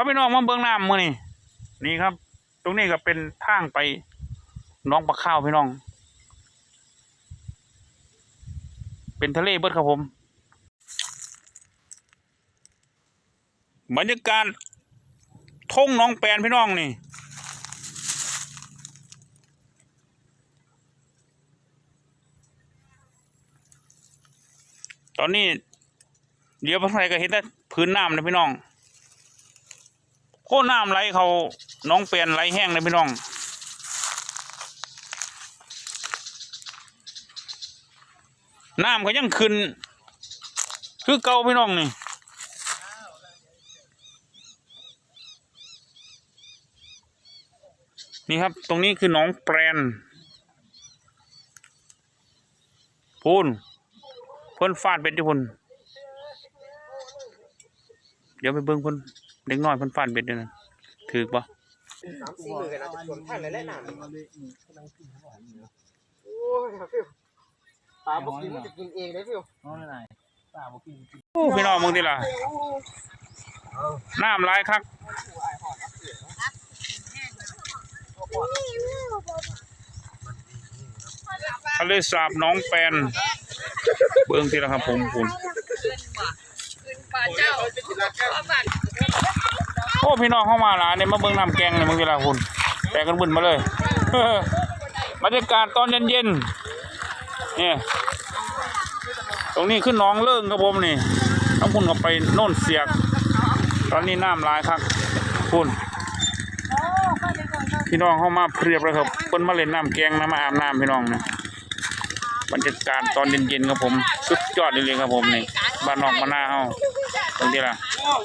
พ่อพี่น้องมาเบิ่งน้ำมื้อนี่นี่ครับ ตรงนี้ก็เป็นทางไปน้องปลาข้าวพี่น้อง เป็นทะเลเบิดครับผม บรรยากาศทงน้องแปนพี่น้องนี่ตอนนี้ เดี๋ยวพระไทยก็เห็นแต่พื้นน้ำนะพี่น้อง โคน้ำไหลเขาน้องเปลี่ยนไหลแห้งเลยพี่น้องน้ำก็ยังขึ้น คือเก่าพี่น้องนี่นี่ครับ ตรงนี้คือน้องแปรนพูนเพิ่นฟาดเบ็ดที่พุ่นเดี๋ยวไปเบิ่งเพิ่น เด็กน้อยเพิ่นฟาดเบ็ดเดี๋ยวนั้นถือปะสามสี่หมื่นกันนะจะชวนท่านเลยแหละน่ะโอ้ยครับฟิวปลาบอกกินมันจะกินเองได้ฟิวน้องไหนป้าบอกพี่โอ้พี่น้องมึงทีล่ะน้ำลายคักทะเลสาบหน้องแปนเบิ่งทีละครับผมคุณป่าเจ้าเอาบัตร โอ้พี่น้องเข้ามาหลายเนี่ยมาเบิ่งน้ำแกงเนี่ยมึงทีละคุณแตกกันบึนมาเลยบรรยากาศตอนเย็นๆเนี่ยตรงนี้ขึ้นน้องเลิ่งครับผมนี่น้ำคุณก็ไปโน่นเสียก ตอนนี้น้ำลายครับคุณพี่น้องเข้ามาเพียบเลยครับคนมาเล่นน้ำแกงนะมาอาบน้ำพี่น้องนะบรรยากาศตอนเย็นๆครับผมสุดยอดเลยครับผมนี่บ้านนอกบ้านนาเฮาตรงนี้ล่ะ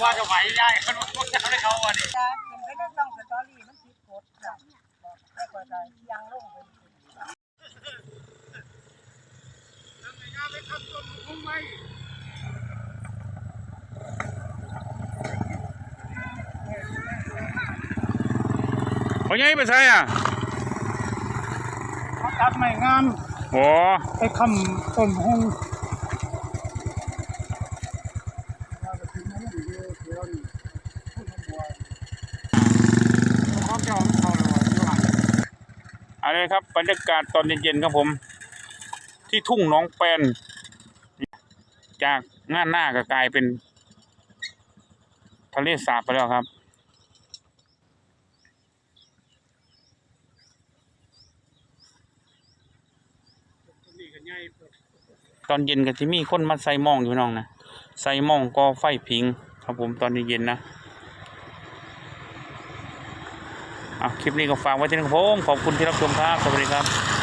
ว่าจะไหวได้เขาจะให้เขาวันนี้จ้าเป็นไปได้ต้องสตอรี่มันผิดกฎจ้ะบอกได้ก็ได้ยังลงไปเขาใหญ่ไปใช่อะตัดใหม่งามโอ้ไปคำต้นหง อะไรครับบรรยากาศตอนเย็นๆครับผม ที่ทุ่งน้องแปนจากงานหน้าก็กลายเป็น ทะเลสาบไปแล้วครับ ตอนเย็นก็ที่มีคนมาใส่มองอยู่น้องนะใส่มองก็ไฟพิง ครับผมตอนเย็นๆนะอะ คลิปนี้ก็ฝากไว้ที่นี่ครับผมขอบคุณที่รับชมครับ สวัสดีครับ